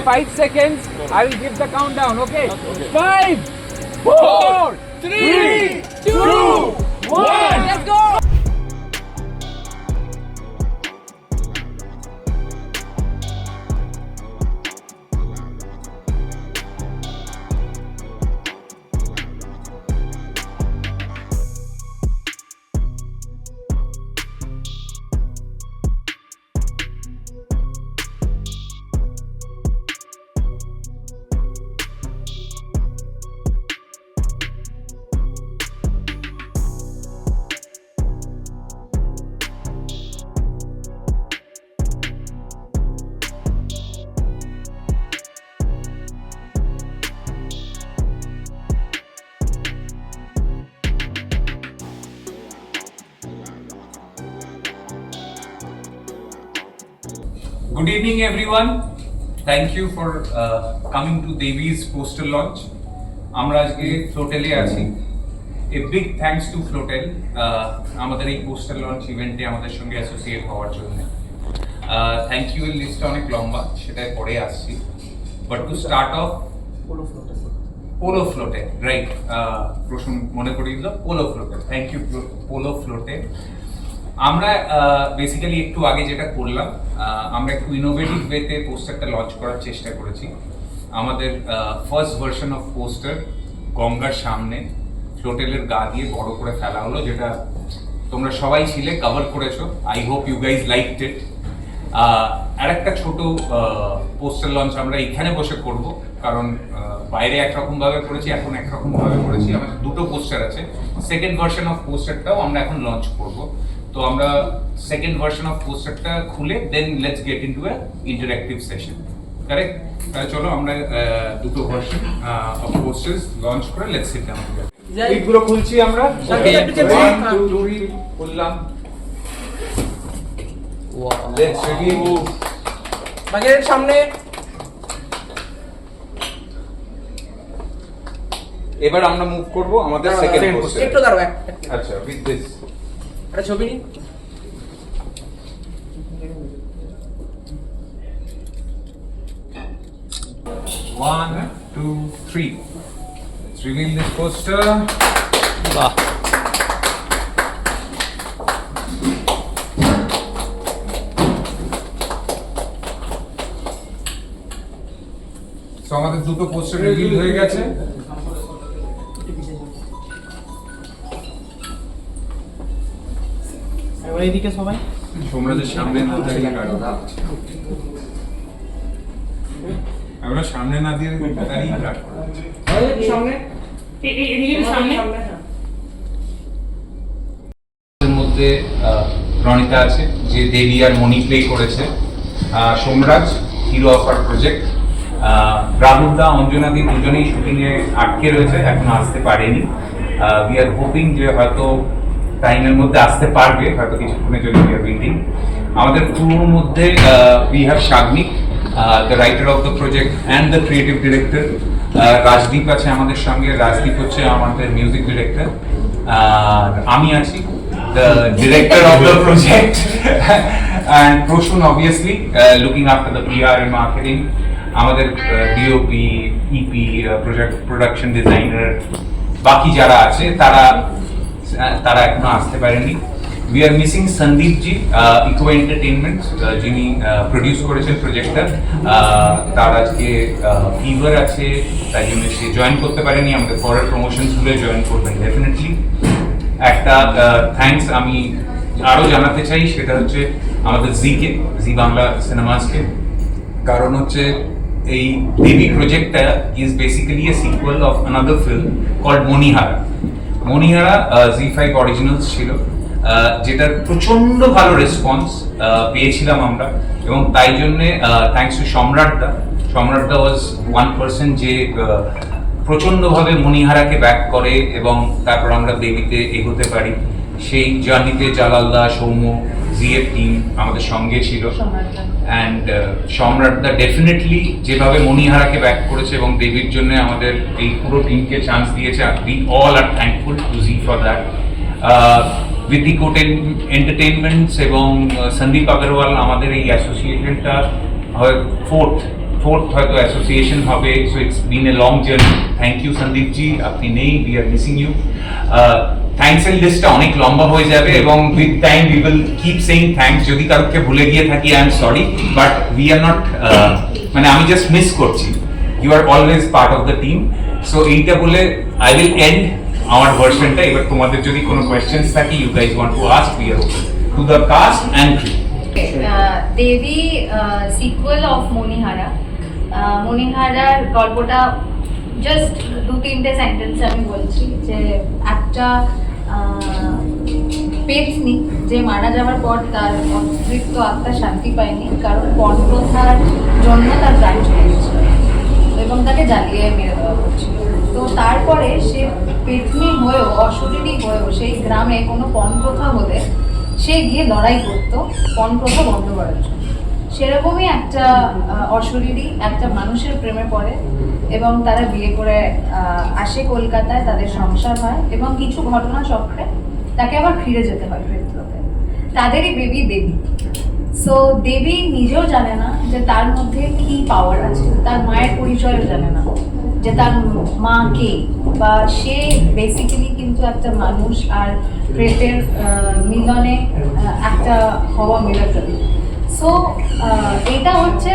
five seconds. I will give the countdown. Okay. Five, four, three, two, one. Let's go. Evening, everyone. Thank you for uh, coming to Devi's poster launch. আমরা আজকে ফ্লোটেলে আছি। A big thanks to Floatel আমাদের এই poster launch ইভেন্টে আমাদের সঙ্গে associate হওয়ার জন্য। থ্যাংক ইউ এর লিস্টটা অনেক লম্বা সেটাই পরে আসছি। But to start off Polo Floatel right প্রশ্ন মনে করিয়ে দিল পোলো ফ্লোটে থ্যাংক ইউ পোলো ফ্লোটে আমরা বেসিক্যালি একটু আগে যেটা করলাম আমরা একটু ইনোভেটিভ ওয়েতে পোস্টারটা লঞ্চ করার চেষ্টা করেছি। আমাদের ফার্স্ট ভার্সন অফ পোস্টার গঙ্গার সামনে ফ্লোটেলের গা দিয়ে বড় করে ফেলা হলো, যেটা তোমরা সবাই ছিলে কভার করেছ। I hope you guys like it আর একটা ছোট পোস্টার লঞ্চ আমরা এখানে বসে করব, কারণ বাইরে একরকম ভাবে করেছি, এখন একরকম ভাবে করেছি। আমাদের দুটো পোস্টার আছে। সেকেন্ড ভার্সন অফ পোস্টারটাও আমরা এখন লঞ্চ করব। তো আমরা সেকেন্ড ভার্সন অফ পোস্টারটা খুলে দেন let's get into a interactive session correct তাহলে চলো আমরা দুটো ভার্সন অফ পোস্টার্স লঞ্চ করে লেটস সিট ডাউন এইগুলো খুলছি আমরা। টু খুললাম। বাগের সামনে। এবার আমরা মুভ করব আমাদের সেকেন্ড পোস্টার একটু দাঁড়াও আচ্ছা উইথ দিস একটা ছবি নি One, two, three. Let's reveal this poster. বাহ So আমাদের দুটো পোস্টার রিভিল হয়ে গেছে এবার এইদিকে সবাই? সোমরাজের সামনে না দাঁড়িয়ে কাটো আমরা সামনে না দিয়ে দাঁড়িয়ে কাটো সামনে। সামনে। মধ্যে রনিতা আছে যে দেবী আর মণি প্লে করেছে। আহ, সোমরাজ হিরো অফ আর প্রজেক্ট রাহুল দা অঞ্জনাদি দুজনেই শুটিং এ আটকে রয়েছে এখনও আসতে পারেনি। উই আর হোপিং যে হয়তো টাইমের মধ্যে আসতে পারবে হয়তো কিছুক্ষণের জন্য উই আর ওয়েটিং আমাদের পুরোর মধ্যে we have Sagnik the writer of the project and the creative director Rajdeep আছে আমাদের সঙ্গে রাজদীপ হচ্ছে আমাদের মিউজিক ডিরেক্টর আমি আছি director of the project. And Proshun obviously uh, looking after the PR and marketing. আমাদের DOP EP project production designer বাকি যারা আছে তারা তারা এখনও আসতে পারেনি। We are missing Sandeep ji echo entertainment যিনি প্রডিউস করেছেন প্রজেক্টটা তার আজকে ফিভার আছে, তাই জন্য সে জয়েন করতে পারেনি। আমাদের পরের প্রমোশনসগুলো জয়েন করবেন ডেফিনেটলি একটা থ্যাঙ্কস আমি আরও জানাতে চাই, সেটা হচ্ছে আমাদের জিকে জি বাংলা সিনেমাসকে কারণ হচ্ছে, এই দেবী প্রজেক্টটা is basically a sequel of another film called Monihara Monihara Zee five originals ছিল যেটার প্রচণ্ড ভালো রেসপন্স পেয়েছিলাম আমরা। এবং তাই জন্যে থ্যাংকস টু সম্রাটদা সম্রাটদা ওয়াজ ওয়ান পার্সন যে প্রচণ্ডভাবে মনিহারাকে ব্যাক করে এবং তারপর আমরা দেবীতে এগোতে পারি। সেই জার্নিতে জালালদা সৌম্য জিএফ টিম আমাদের সঙ্গে ছিল। অ্যান্ড সম্রাটদা ডেফিনেটলি যেভাবে মণিহারাকে ব্যাক করেছে এবং দেবীর জন্য আমাদের এই পুরো টিমকে চান্স দিয়েছে we all are thankful to Zee for that বিতি কোটেন এন্টারটেনমেন্টস এবং সন্দীপ আগরওয়াল আমাদের এই অ্যাসোসিয়েশনটা হয় ফোর্থ ফোর্থ হয়তো অ্যাসোসিয়েশন হবে। So it's been a long journey thank you Sandeep ji আপনি নেই we are missing you thanks এর লিস্টটা অনেক লম্বা হয়ে যাবে এবং with time we will keep saying thanks যদি কারোকে ভুলে গিয়ে থাকি I am sorry but we are not মানে আমি জাস্ট মিস করছি। You are always part of the team so এইটা বলে আই উইল এন্ড আমার ভার্সনটা এবার তোমাদের যদি কোনো কোয়েশ্চেন্স থাকে you guys want to ask we are open to the cast and uh, Devi sequel of Monihara uh, মণিহারার গল্পটা জাস্ট দু তিনটে সেন্টেন্স আমি বলছি যে একটা আহ, যে মারা যাওয়ার পর তার অতৃপ্ত আত্মা শান্তি পায়নি কারণ পণপ্রথার জন্য তার প্রাণ চলে গেছিল এবং তাকে জ্বালিয়ে মেরে দেওয়া হচ্ছিল তো তারপরে সে পেতনি হয়েও অশরীরী হয়েও সেই গ্রামে কোনো পণপ্রথা হলে সে গিয়ে লড়াই করতো পণপ্রথা বন্ধ করার জন্য। সেরকমই একটা অশরীরী একটা মানুষের প্রেমে পড়ে। এবং তারা বিয়ে করে আসে কলকাতায়, তাদের সংসার হয় এবং কিছু ঘটনা চক্রে তাকে আবার ফিরে যেতে হয় প্রেতলোকে তাদেরই বেবি দেবী। সো দেবী নিজেও জানে না যে তার মধ্যে কি পাওয়ার আছে। তার মায়ের পরিচয়ও জানে না যে তার মা কে। বা সে বেসিক্যালি কিন্তু একটা মানুষ আর প্রেতের মিলনে একটা হওয়া মিরাকল সো এটা হচ্ছে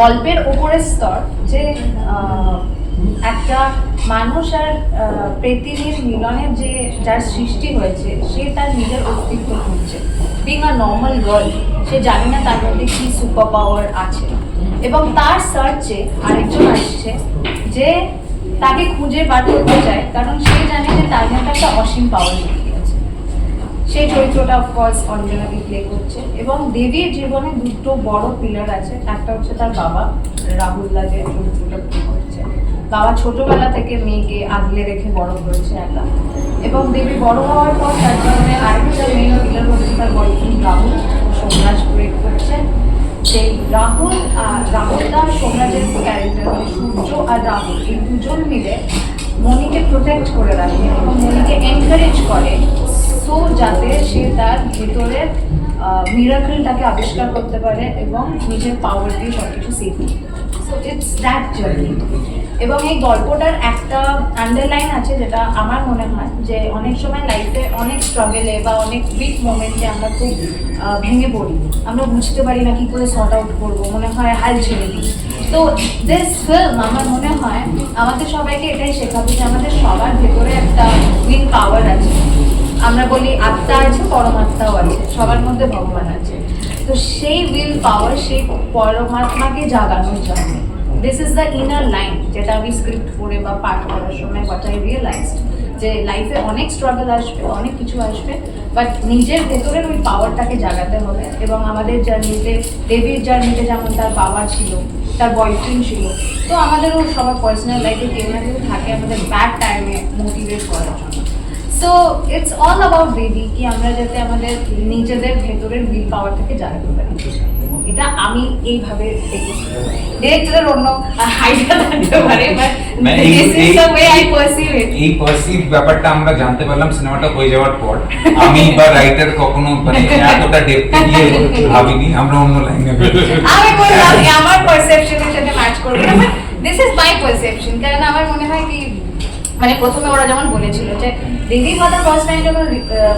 গল্পের উপরের স্তর যে একটা মানুষ আর প্রেতিনীর মিলনের যে, যার সৃষ্টি হয়েছে, সে তার নিজের অস্তিত্ব খুঁজছে। বিং আ নর্মাল গার্ল সে জানে না তার মধ্যে কি সুপার পাওয়ার আছে। এবং তার সার্চে আরেকজন আসছে যে, তাকে খুঁজে বার করতে চায়, কারণ সে জানে যে তার মধ্যে একটা অসীম পাওয়ার আছে সেই চরিত্রটা অফকোর্স অঞ্জনাদি প্লে করছে। এবং দেবীর জীবনে দুটো বড় পিলার আছে। একটা হচ্ছে তার বাবা রাহুল্লা যে চরিত্রটা প্লে করছে। বাবা ছোটবেলা থেকে মেয়েকে আগলে রেখে বড় করেছে একা। এবং দেবী বড় হওয়ার পর তার জন্য আরেকটা মেন পিলার হচ্ছে তার বয়ফ্রেন্ড রাহুল সোমরাজ ব্রেক করছে। সেই রাহুল রাহুল দাস সোমরাজের ক্যারেক্টার মানে সূর্য আর রাহুল, এই দুজন মিলে মনিকে প্রোটেক্ট করে রাখে এবং মনিকে এনকারেজ করে সো যাতে সে তার ভিতরের মিরাকলটাকে আবিষ্কার করতে পারে এবং নিজের পাওয়ার দিয়ে সব কিছু save so it's that journey এবং এই গল্পটার একটা আন্ডারলাইন আছে যেটা আমার মনে হয় যে অনেক সময় লাইফে অনেক স্ট্রাগলে বা অনেক উইক মোমেন্টে আমরা খুব ভেঙে পড়ি। আমরা বুঝতে পারি না কি করে সর্ট আউট করব, মনে হয় হাল ছেড়ে দিই। তো দিস ফিল্ম আমার মনে হয়, আমাদের সবাইকে এটাই শেখাবে যে আমাদের সবার ভেতরে একটা উইন পাওয়ার আছে। আমরা বলি আত্মা আছে, পরমাত্মাও আছে, সবার মধ্যে ভগবান আছে। তো সেই উইল পাওয়ার সেই পরমাত্মাকে জাগানোর জন্য this is the inner line যেটা আমি স্ক্রিপ্ট পড়ে বা পাঠ করার সময় হোয়াট আই রিয়েলাইজড যে লাইফে অনেক স্ট্রাগল আসবে, অনেক কিছু আসবে বাট নিজের ভেতরের ওই পাওয়ারটাকে জাগাতে হবে এবং আমাদের জার্নিতে দেবীর জার্নিতে যেমন তার বাবা ছিল, তার বয়ফ্রেন্ড ছিল, তো আমাদেরও সবার পার্সোনাল লাইফে কেউ না কেউ থাকে আমাদের ব্যাড টাইমে মোটিভেট করার জন্য। So it's all about baby কি আমরা যাতে আমাদের নিজেদের ভেতরের উইল পাওয়ারটাকে জাগাতে পারি এটা আমি এইভাবে দেখি। ডিরেক্টরের অন্য আইডিয়া থাকতে পারে বাট মানে এই- দিস ইজ এই- the way I perceive it এই পারসিভ ব্যাপারটা আমরা জানতে পারলাম সিনেমাটা হয়ে যাওয়ার পর। আমি বা রাইটার কখনো মানে এতটা ডেপথে গিয়ে ভাবিনি আমরা অন্য লাইনে আমি বললাম যে আমার পারসেপশনের সাথে ম্যাচ করবে না দিস ইজ মাই পারসেপশন কারণ আমার মনে হয় কি মানে প্রথমে ওরা যেমন বলেছিল যে দিদির কথা ফার্স্ট টাইম যখন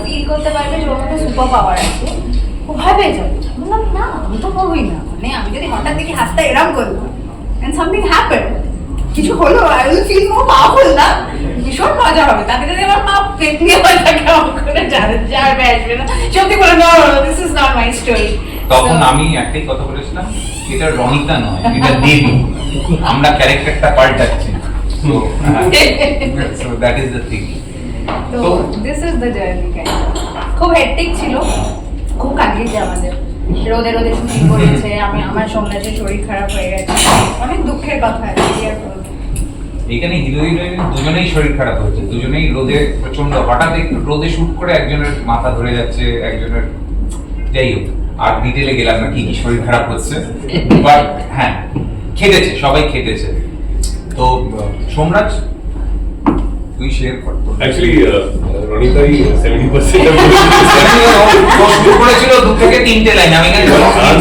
ফিল করতে পারবে যে ওর মধ্যে সুপার পাওয়ার আছে ও ভয় পেয়ে যাবে। বললাম না আমি তো হবই না। মানে আমি যদি হঠাৎ দেখি হাতটা এরম করব এন্ড সামথিং হ্যাপেন কিছু হলো I will feel more powerful না। ভীষণ মজা হবে। তাতে যদি আমার মা পেট নিয়ে হয় তাকে আমার করে যাবে যাবে আসবে না। সত্যি করে no this is not my story তখন আমি একটাই কথা বলেছিলাম এটা রনিতা নয় এটা দেবী আমরা ক্যারেক্টারটা পাল্টাচ্ছি। So so that is the thing তো তো দিস ইজ দ্য জার্নি খুব হেক্টিক ছিল। খুব কাটিয়েছে আমাদের। রোদে রোদে শুটিং করেছে। আমি আমার সোমনাথের শরীর খারাপ হয়ে গেছে। অনেক দুঃখের কথা এখানে হিরো হিরোইন দুজনেই শরীর খারাপ হচ্ছে দুজনেই রোদে প্রচণ্ড হঠাৎ একটু রোদে শুট করে একজনের মাথা ধরে যাচ্ছে একজনের যাই হোক আর ডিটেলে গেলাম না কি কি শরীর খারাপ হচ্ছে। বাট হ্যাঁ খেটেছে সবাই খেটেছে। তো সোমরাজ তুই শেয়ার কর uh, রনিতাই সেভেন্টি পার্সেন্ট শুরু করেছিল দু থেকে তিনটে লাইন আমি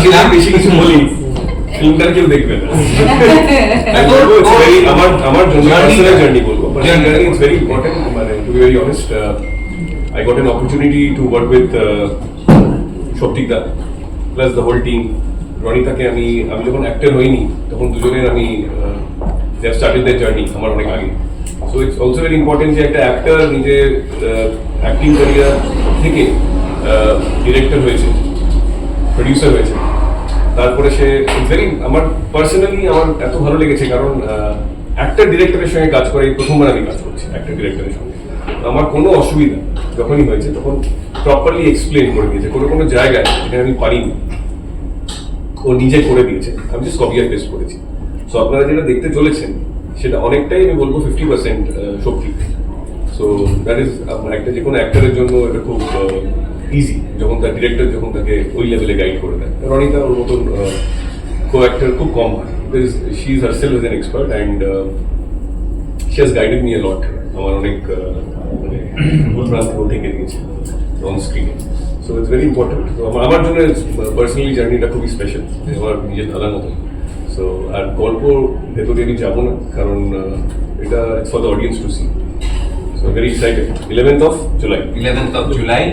ছিলাম। বেশি কিছু বলি কেউ দেখবে না। আমার আমার পার্সোনাল। জার্নি বলব। ভেরি ইম্পর্টেন্ট মানে to be very honest I got an opportunity to work with Saptik the plus the whole team রনিতাকে আমি আমি যখন অ্যাক্টর হইনি তখন দুজনের আমি they have started the journey আমার অনেক আগে। So it's also very important যে একটা অ্যাক্টর নিজে অ্যাক্টিং ক্যারিয়ার থেকে ডিরেক্টর হয়েছে প্রডিউসার হয়েছে। তারপরে সে ভেরি আমার পার্সোনালি আমার এত ভালো লেগেছে কারণ অ্যাক্টর ডিরেক্টরের সঙ্গে কাজ করে প্রথমবার আমি কাজ করছি অ্যাক্টর ডিরেক্টরের সঙ্গে। আমার কোনো অসুবিধা যখনই হয়েছে, তখন প্রপারলি এক্সপ্লেন করে দিয়েছে, কোনো কোনো জায়গায় যেটা আমি পারিনি, ও নিজে করে দিয়েছে। আমি জাস্ট কপি আর পেস্ট করেছি। সো আপনারা যেটা দেখতে চলেছেন, সেটা অনেকটাই আমি বলব ফিফটি পার্সেন্ট শক্তি। সো দ্যাট ইজ আপনার একটা যে কোনো অ্যাক্টরের জন্য এটা খুব ইজি যখন তার ডিরেক্টর যখন তাকে ওই লেভেলে গাইড করে দেয়। রনিতা ওর মতন কো অ্যাক্টর খুব কম হয়। She is her self as an expert and she has guided me a lot আমার অনেক মানে ভুল ভ্রান্তি ঢেকে দিয়েছে অন স্ক্রিনে সো ইটস ভেরি ইম্পর্টেন্ট আমার জন্য পার্সোনালি জার্নিটা খুবই স্পেশাল আমার নিজের দাদার মতো সো আর গল্প ভেতরে আমি যাব না কারণ এটা it's for the audience to see so very excited eleventh of July eleventh of July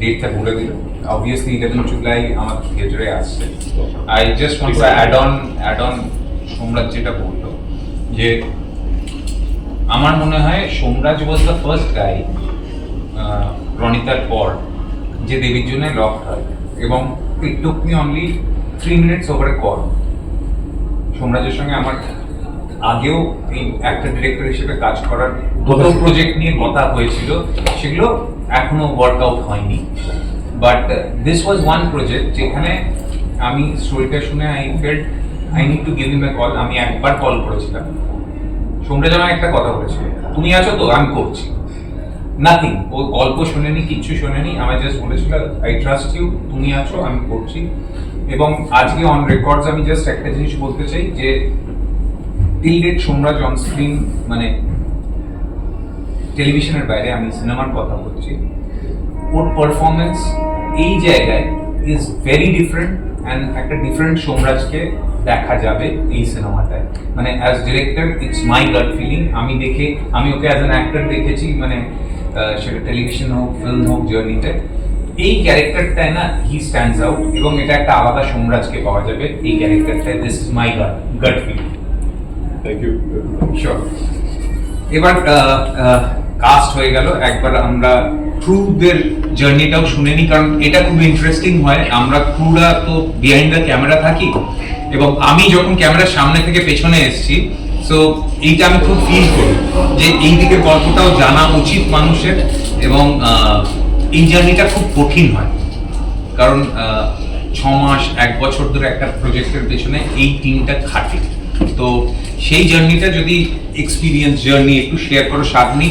ডেটটা ঘুরে দিল জুলাই আমার থিয়েটারে আসছে। I just want to add on add on Somraj যেটা বলল যে আমার মনে হয় Somraj was the first guy রনিতার পর যে দেবীর জন্য লক হয়। এবং it took me only three minutes ওভারে কল সোমরাজের সঙ্গে আমার আগেও এই একটা ডিরেক্টর হিসেবে কাজ করার দুটো প্রজেক্ট নিয়ে কথা হয়েছিল। সেগুলো এখনও ওয়ার্কআউট হয়নি। But this was one project যেখানে আমি স্টোরিটা শুনে I felt I need to give him a call আমি একবার কল করেছিলাম। সোমরাজ আমায় একটা কথা বলেছিল। তুমি আছো তো আমি করছি। নাথিং ও গল্প শোনেনি কিচ্ছু শোনেনি। আমার জাস্ট বলেছিল আই ট্রাস্ট ইউ তুমি আছো আমি করছি। এবং আজকে অন রেকর্ডস আমি জাস্ট একটা জিনিস বলতে চাই যে till date Somraj on screen মানে টেলিভিশনের বাইরে আমি সিনেমার কথা বলছি, ওর পারফরমেন্স এই জায়গায় ইজ ভেরি ডিফারেন্ট অ্যান্ড একটা ডিফারেন্ট সোমরাজকে দেখা যাবে এই সিনেমাটায় মানে as director it's my gut feeling আমি দেখে, আমি ওকে অ্যাজ অ্যান অ্যাক্টর দেখেছি মানে সেটা টেলিভিশন হোক ফিল্ম হোক জার্নিতে এই ক্যারেক্টারটায় না হি স্ট্যান্ডস আউট এবং এটা একটা আলাদা সোমরাজকে পাওয়া যাবে এই ক্যারেক্টারটায়। This is my gut gut feeling thank you Sure. এবার কাস্ট হয়ে গেল। একবার আমরা ক্রুদের জার্নিটাও শুনে নিই কারণ এটা খুব ইন্টারেস্টিং হয়। আমরা ক্রুরা তো বিহাইন্ড দ্য ক্যামেরা থাকি এবং আমি যখন ক্যামেরার সামনে থেকে পেছনে এসেছি সো এইটা আমি খুব ফিল করি যে এই দিকের গল্পটাও জানা উচিত মানুষের এবং এই জার্নিটা খুব কঠিন হয়। কারণ ছ মাস এক বছর ধরে একটা প্রজেক্টের পেছনে এই টিমটা খাটে। তো সেই জার্নিটা যদি এক্সপিরিয়েন্স জার্নি একটু শেয়ার করো সাদনি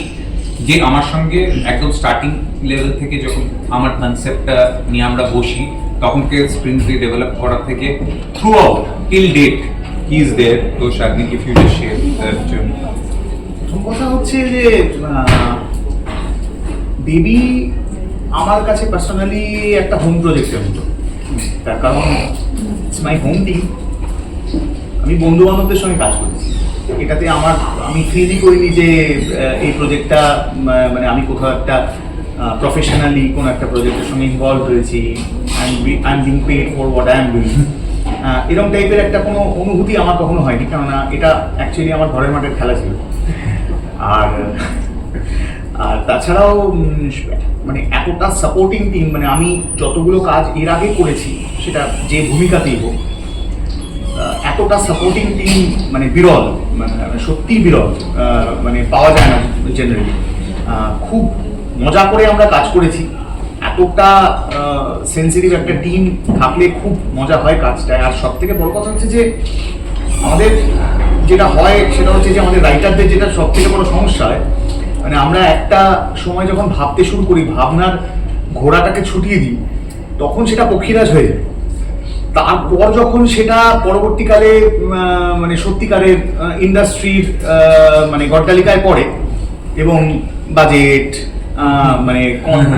যে আমার সঙ্গে একদম স্টার্টিং লেভেল থেকে যখন আমার কনসেপ্টটা নিয়ে আমরা বসি, তখনকে স্প্রিন্টলি ডেভেলপ করা থেকে throughout till date he is there তো if you just share journey প্রথম কথা হচ্ছে যে দেবী আমার কাছে পার্সোনালি একটা হোম প্রজেক্টের মতো। তার কারণ ইটস মাই হোম টিম আমি বন্ধু বান্ধবদের সঙ্গে কাজ করেছি এটাতে আমার, আমি ফিলই করিনি যে এই প্রজেক্টটা মানে আমি কোথাও একটা প্রফেশনালি কোনো একটা প্রজেক্টের সঙ্গে ইনভলভ হয়েছি। Being for what I am doing এরকম টাইপের একটা কোনো অনুভূতি আমার কখনো হয়নি। কেননা এটা অ্যাকচুয়ালি আমার ঘরের মাঠের খেলা ছিল। আর আর তাছাড়াও মানে এতটা সাপোর্টিং টিম মানে আমি যতগুলো কাজ এর আগে করেছি, সেটা যে ভূমিকাতেই হোক এতটা সাপোর্টিং টিম মানে বিরল মানে সত্যি বিরল মানে পাওয়া যায় না জেনারেলি খুব মজা করে আমরা কাজ করেছি। এতটা সেন্সিটিভ একটা টিম থাকলে খুব মজা হয় কাজটা আর সব থেকে বড় কথা হচ্ছে যে, আমাদের যেটা হয়, সেটা হচ্ছে যে আমাদের রাইটারদের যেটা সব থেকে বড় সমস্যা হয় মানে আমরা একটা সময় যখন ভাবতে শুরু করি ভাবনার ঘোড়াটাকে ছুটিয়ে দিই তখন সেটা পক্ষীরাজ হয়ে যায়। তারপর যখন সেটা পরবর্তীকালে মানে সত্যিকারের ইন্ডাস্ট্রির মানে গড্ডালিকায় পড়ে এবং বাজেট মানে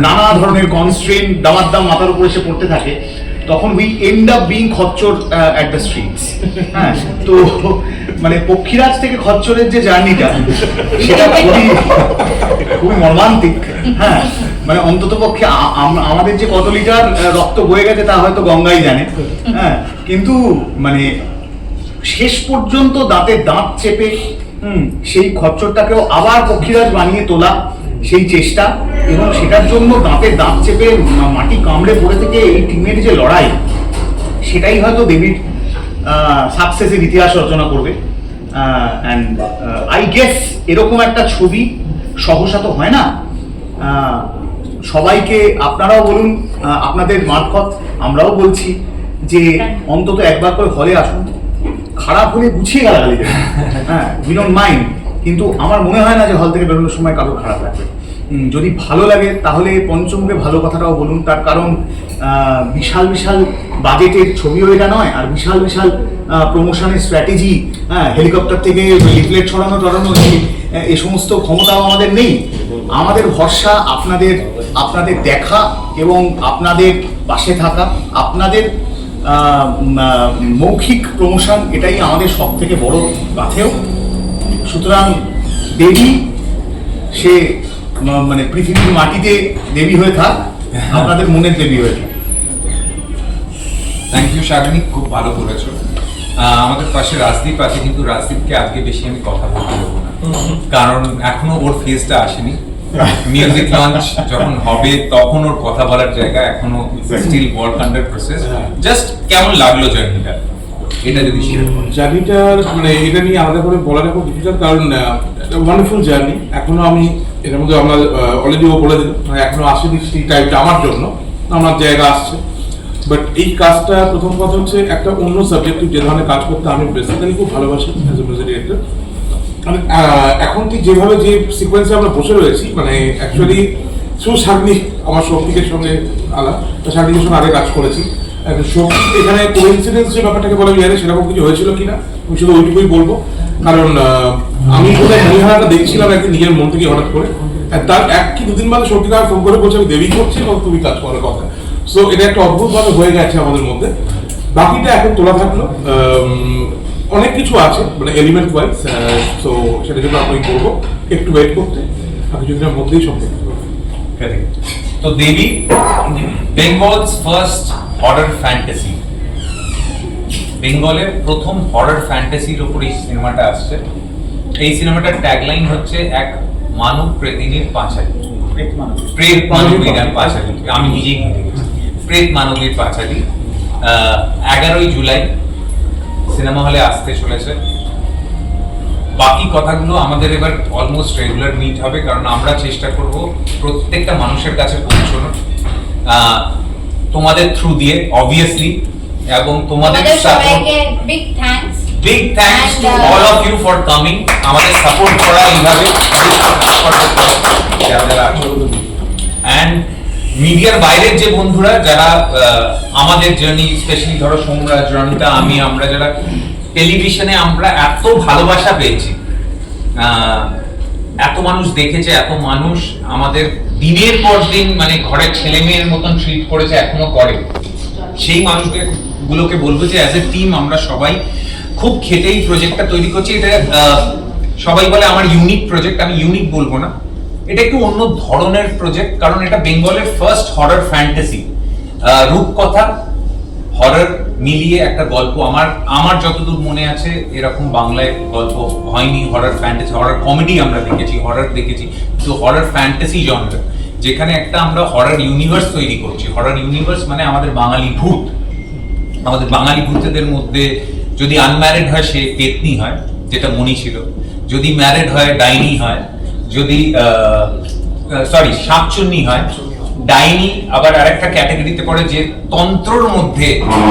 নানা ধরনের কনস্ট্রেন দামার দাম মাথার উপর এসে পড়তে থাকে। তখন উই এন্ড আপ বিং খচ্চর অ্যাট দ্য স্ট্রিটস হ্যাঁ তো মানে পক্ষীরাজ থেকে খচ্চরের যে জার্নিটা সেটা খুবই খুবই মর্মান্তিক। হ্যাঁ মানে অন্তত পক্ষে আমাদের যে কত লিটার রক্ত বয়ে গেছে তা হয়তো গঙ্গাই জানে। হ্যাঁ কিন্তু মানে শেষ পর্যন্ত দাঁতে দাঁত চেপে হুম, সেই খচ্চরটাকেও আবার পক্ষীরাজ বানিয়ে তোলা। সেই চেষ্টা এবং সেটার জন্য দাঁতে দাঁত চেপে মাটি কামড়ে পড়ে থেকে এই টিমের যে লড়াই, সেটাই হয়তো দেবীর সাকসেসের ইতিহাস রচনা করবে। অ্যান্ড আই গেস এরকম একটা ছবি সহসা তো হয় না। সবাইকে আপনারাও বলুন আপনাদের মারফত আমরাও বলছি যে অন্তত একবার করে হলে আসুন। খারাপ হলে গুছিয়ে দেবেন হ্যাঁ উই ডোন্ট মাইন্ড কিন্তু আমার মনে হয় না যে হল থেকে বেরোনোর সময় কারও খারাপ লাগবে। যদি ভালো লাগে, তাহলে পঞ্চমুখে ভালো কথাটাও বলুন। তার কারণ বিশাল বিশাল বাজেটের ছবিও এটা নয়, আর বিশাল বিশাল প্রমোশনের স্ট্র্যাটেজি হ্যাঁ হেলিকপ্টার থেকে লিফলেট ছড়ানো, টড়ানো এ সমস্ত ক্ষমতাও আমাদের নেই। আমাদের ভরসা আপনাদের আপনাদের দেখা এবং আপনাদের পাশে থাকা, আপনাদের মৌখিক প্রমোশন এটাই আমাদের সব থেকে বড় পাথেও সুতরাং দেবী, সে মানে পৃথিবীর মাটিতে দেবী হয়ে থাক আপনাদের মনের দেবী হয়ে থাক। থ্যাংক ইউ শাগনি খুব ভালো করেছ আমাদের পাশে রাজদীপ আছে কিন্তু রাজদীপকে আজকে বেশি আমি কথা বলতে দেবো না। কারণ এখনও ওর ফেজটা আসেনি। মিউজিক লঞ্চ যখন হবে তখন ওর কথা বলার জায়গা এখনও still work under process just কেমন লাগল জার্নিটা? এটা যদি শেয়ার করো। জার্নিটার মানে এটা নিয়ে আলাদা করে বলার এখন ডিফিকাল্ট কারণ ওয়ান্ডারফুল জার্নি এখনও আমি এটার মধ্যে আমরা অলরেডি ও বলে দিল মানে এখনও আসেনি সেই টাইপটা আমার জন্য। আমার জায়গা আসছে। বাট এই কাজটা প্রথম কথা হচ্ছে একটা অন্য সাবজেক্টিভ যে ধরনের কাজ করতে আমি বেসিক্যালি খুব ভালোবাসি অ্যাজ এ মিউজিক ডিরেক্টর এখন ঠিক যেভাবে যে সিকোয়েন্সে আমরা বসে রয়েছি মানে অ্যাকচুয়ালি শুধু শাগনিক আমার শক্তিকের সঙ্গে আলাদা তো সঙ্গে আগে কাজ করেছি। শক্তি এখানে কোইন্সিডেন্স যে ব্যাপারটাকে বলা যায় সেরকম কিছু হয়েছিল কিনা, আমি শুধু ওইটুকুই বলব। কারণ আমি বোধহয় মহিহারাটা দেখছিলাম একদিন নিজের মন থেকে হঠাৎ করে। তার এক কি দুদিন বাদে শক্তিকে ফোন করে বলছে, আমি দেবী করছি এবং তুমি কাজ করার কথা। সো এটা একটা অদ্ভুতভাবে হয়ে গেছে আমাদের মধ্যে। বাকিটা এখন তোলা থাকল। অনেক কিছু আছে মানে এলিমেন্ট ওয়াইজ সো সেটা জন্য আমি করব একটু ওয়েট করতে। আর কিছুদিনের মধ্যেই সব দেখতে পাবো তো Devi Bengal's first horror fantasy বেঙ্গলের প্রথম হরর ফ্যান্টাসির উপর এই সিনেমাটা আসছে। এই সিনেমাটার ট্যাগলাইন হচ্ছে এক মানব প্রেতিনীর পাঁচালী। প্রেত মানবীর পাঁচালী। আমি নিজেই প্রেত মানবীর পাঁচালী। এগারোই জুলাই সিনেমা হলে আসতে চলেছে। বাকি কথাগুলো আমাদের এবার অলমোস্ট রেগুলার মিট হবে কারণ আমরা চেষ্টা করব প্রত্যেকটা মানুষের কাছে পৌঁছানোর। আহ, তোমাদের থ্রু দিয়ে অবভিয়াসলি এবং তোমাদের সাপোর্ট সবাইকে big thanks big thanks to And, uh, all of you for coming আমাদের সাপোর্ট করা এইভাবে অ্যান্ড মিডিয়ার বাইরের যে বন্ধুরা যারা আমাদের জার্নি স্পেশালি ধরো সোমরাজ রনিতা আমি আমরা যারা টেলিভিশনে আমরা এত ভালোবাসা পেয়েছি এত মানুষ দেখেছে এত মানুষ আমাদের দিনের পর দিন মানে ঘরের ছেলে মেয়ের মতন ট্রিট করেছে এখনও করে। সেই মানুষকে গুলোকে বলব যে অ্যাজ এ টিম আমরা সবাই খুব খেটেই প্রজেক্টটা তৈরি করছি। এটা সবাই বলে আমার ইউনিক প্রজেক্ট আমি ইউনিক বলব না। এটা একটু অন্য ধরনের প্রজেক্ট কারণ এটা বেঙ্গলের ফার্স্ট হরর ফ্যান্টাসি রূপকথা হরর মিলিয়ে একটা গল্প। আমার আমার যতদূর মনে আছে, এরকম বাংলায় গল্প হয়নি হরর ফ্যান্টাসি হরর কমেডি আমরা দেখেছি হরর দেখেছি। তো হরর ফ্যান্টাসি জনরা যেখানে একটা আমরা হরর ইউনিভার্স তৈরি করছি। হরর ইউনিভার্স মানে আমাদের বাঙালি ভূত। আমাদের বাঙালি ভূতেদের মধ্যে যদি আনম্যারিড হয় সে পেতনি হয় যেটা মনি ছিল। যদি ম্যারিড হয় ডাইনি হয়। যদি সরি শাকচুন্নি হয় ডাইনি আবার আরেকটা ক্যাটাগরিতে পড়ে যে তন্ত্রর মধ্যে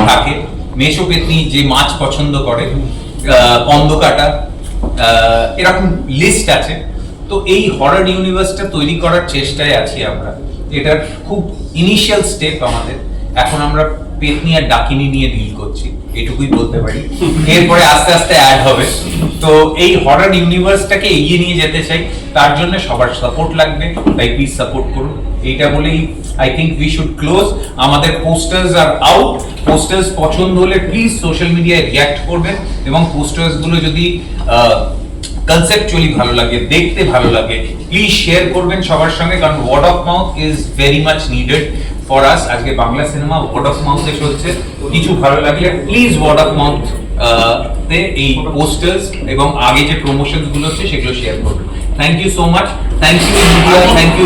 থাকে। মেষো পেতনি যে মাছ পছন্দ করে আহ, কন্দকাটা আহ, এরকম লিস্ট আছে। তো এই হরর ইউনিভার্সটা তৈরি করার চেষ্টায় আছি আমরা। এটার খুব ইনিশিয়াল স্টেপ আমাদের। এখন আমরা পেতনি আর ডাকিনি নিয়ে ডিল করছি, এটুকুই বলতে পারি। এরপরে আস্তে আস্তে অ্যাড হবে। তো এই হরর ইউনিভার্সটাকে এগিয়ে নিয়ে যেতে চাই, তার জন্য সবার সাপোর্ট লাগবে। তাই প্লিজ সাপোর্ট করুন। এইটা বলেই I think we should close আমাদের পোস্টার্স আর আউট পোস্টার্স পছন্দ হলে প্লিজ সোশ্যাল মিডিয়ায় রিয়াক্ট করবেন এবং পোস্টার্সগুলো যদি কনসেপচুয়ালি ভালো লাগে, দেখতে ভালো লাগে প্লিজ শেয়ার করবেন সবার সঙ্গে। কারণ word of mouth is very much needed for us আজকে বাংলা সিনেমা ওয়ার্ড অফ মাউথে চলছে। কিছু ভালো লাগলে প্লিজ ওয়ার্ড অফ মাউথ তে এই পোস্টার্স এবং আগে যে প্রমোশনসগুলো হচ্ছে, সেগুলো শেয়ার করবেন thank you so much thank you thank you